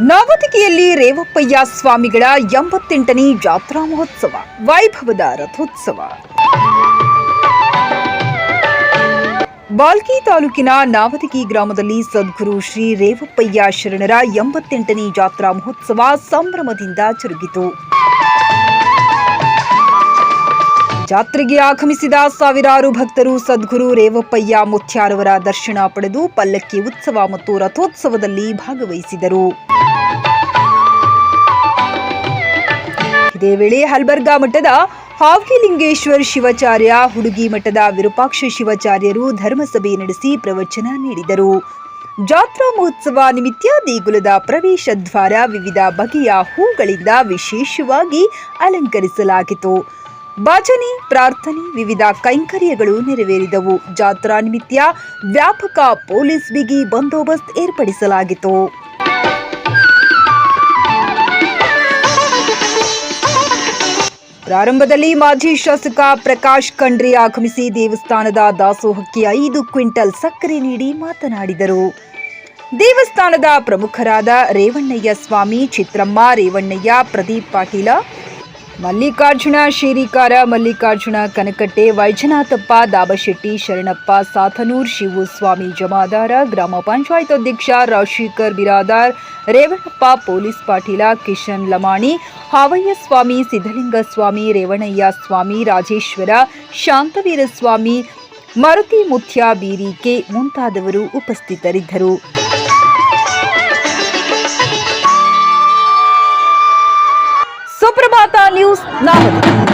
ನವದಗಿಯಲ್ಲಿ ರೇವಪ್ಪಯ್ಯ ಸ್ವಾಮಿಗಳ ಎಂಬತ್ತೆಂಟನೇ ಜಾತ್ರಾ ಮಹೋತ್ಸವ, ವೈಭವದ ರಥೋತ್ಸವ. ಬಾಲ್ಕಿ ತಾಲೂಕಿನ ನಾವದಗಿ ಗ್ರಾಮದಲ್ಲಿ ಸದ್ಗುರು ಶ್ರೀ ರೇವಪ್ಪಯ್ಯ ಶರಣರ ಎಂಬತ್ತೆಂಟನೇ ಜಾತ್ರಾ ಮಹೋತ್ಸವ ಸಂಭ್ರಮದಿಂದ ಜರುಗಿತು. ಜಾತ್ರೆಗೆ ಆಗಮಿಸಿದ ಸಾವಿರಾರು ಭಕ್ತರು ಸದ್ಗುರು ರೇವಪ್ಪಯ್ಯ ಮುತ್ಯಾರವರ ದರ್ಶನ ಪಡೆದು ಪಲ್ಲಕ್ಕಿ ಉತ್ಸವ ಮತ್ತು ರಥೋತ್ಸವದಲ್ಲಿ ಭಾಗವಹಿಸಿದರು. ಇದೇ ವೇಳೆ ಹಲ್ಬರ್ಗಾ ಮಠದ ಹಾವಿಲಿಂಗೇಶ್ವರ್ ಶಿವಾಚಾರ್ಯ, ಹುಡುಗಿ ಮಠದ ವಿರೂಪಾಕ್ಷ ಶಿವಾಚಾರ್ಯರು ಧರ್ಮಸಭೆ ನಡೆಸಿ ಪ್ರವಚನ ನೀಡಿದರು. ಜಾತ್ರಾ ಮಹೋತ್ಸವ ನಿಮಿತ್ತ ದೇಗುಲದ ಪ್ರವೇಶ ದ್ವಾರ ವಿವಿಧ ಬಗೆಯ ಹೂಗಳಿಂದ ವಿಶೇಷವಾಗಿ ಅಲಂಕರಿಸಲಾಗಿತ್ತು. ಭಜನೆ, ಪ್ರಾರ್ಥನೆ, ವಿವಿಧ ಕೈಂಕರ್ಯಗಳು ನೆರವೇರಿದವು. ಜಾತ್ರಾ ನಿಮಿತ್ತ ವ್ಯಾಪಕ ಪೊಲೀಸ್ ಬಿಗಿ ಬಂದೋಬಸ್ತ್ ಏರ್ಪಡಿಸಲಾಗಿತ್ತು. ಪ್ರಾರಂಭದಲ್ಲಿ ಮಾಜಿ ಶಾಸಕ ಪ್ರಕಾಶ್ ಖಂಡ್ರೆ ಆಗಮಿಸಿ ದೇವಸ್ಥಾನದ ದಾಸೋಹಕ್ಕೆ ಐದು ಕ್ವಿಂಟಲ್ ಸಕ್ಕರೆ ನೀಡಿ ಮಾತನಾಡಿದರು. ದೇವಸ್ಥಾನದ ಪ್ರಮುಖರಾದ ರೇವಣ್ಣಯ್ಯ ಸ್ವಾಮಿ, ಚಿತ್ರಮ್ಮ, ರೇವಣ್ಣಯ್ಯ, ಪ್ರದೀಪ್ ಪಾಟೀಲ ಮಲ್ಲಿಕಾರ್ಜುನ ಶಿರಿಕಾರ ಮಲ್ಲಿಕಾರ್ಜುನ, ಕನಕಟ್ಟೆ, ವೈಜನಾಥಪ್ಪ, ದಾಬಶೆಟ್ಟಿ, ಶರಣಪ್ಪ, ಸಾಥನೂರ್, ಶಿವು ಸ್ವಾಮಿ, ಜಮಾದಾರ, ಗ್ರಾಮ ಪಂಚಾಯತ್ ಅಧ್ಯಕ್ಷ, ರಾಜಶೇಖರ್ ಬಿರಾದಾರ್ ರೇವಣಪ್ಪ ಪೊಲೀಸ್ ಪಾಟೀಲ, ಕಿಶನ್ ಲಮಾಣಿ, ಹಾವಯ್ಯ ಸ್ವಾಮಿ, ಸಿದ್ಧಲಿಂಗ ಸ್ವಾಮಿ ರೇವಣಯ್ಯ ಸ್ವಾಮಿ, ರಾಜೇಶ್ವರ, ಶಾಂತವೀರ ಸ್ವಾಮಿ, ಮರುತಿ ಮುತ್ಯ ಬೀರಿಕೆ ಮುಂತಾದವರು ಉಪಸ್ಥಿತರಿದ್ದರು. संवाददाता न्यूज़ नाहर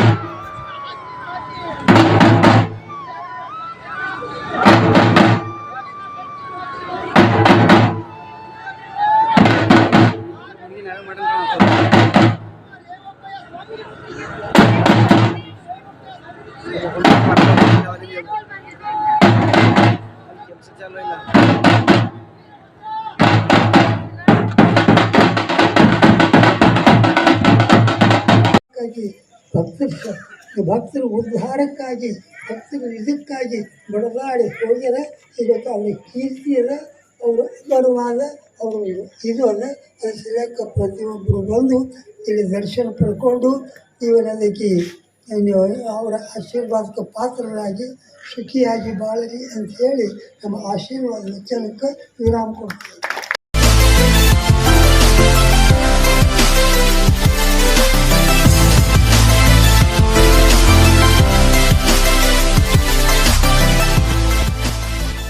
चलो ಕ್ಕಾಗಿ ಭಕ್ತರ ಭಕ್ತರ ಉದ್ಧಾರಕ್ಕಾಗಿ ಭಕ್ತರ ಇದಕ್ಕಾಗಿ ಬಡದಾಡಿ ಹೋಗ್ಯಾರ ಇವತ್ತು ಅವ್ರಿಗೆ ಕೀರ್ತಿ ಅದ ಅವರು ಗೌರವಾದ ಅವರು ಇದು ಅದ ಅದ್ರ ಸಲುವಾಗಿ ಪ್ರತಿಯೊಬ್ಬರು ಬಂದು ಇಲ್ಲಿ ದರ್ಶನ ಪಡ್ಕೊಂಡು ಇವರ ಅದಕ್ಕೆ ನೀವು ಅವರ ಆಶೀರ್ವಾದಕ್ಕೆ ಪಾತ್ರರಾಗಿ ಸುಖಿಯಾಗಿ ಬಾಳಲಿ ಅಂತ ಹೇಳಿ ನಮ್ಮ ಆಶೀರ್ವಾದ ವಚನಕ್ಕೆ ವಿರಾಮ ಕೊಡ್ತೀವಿ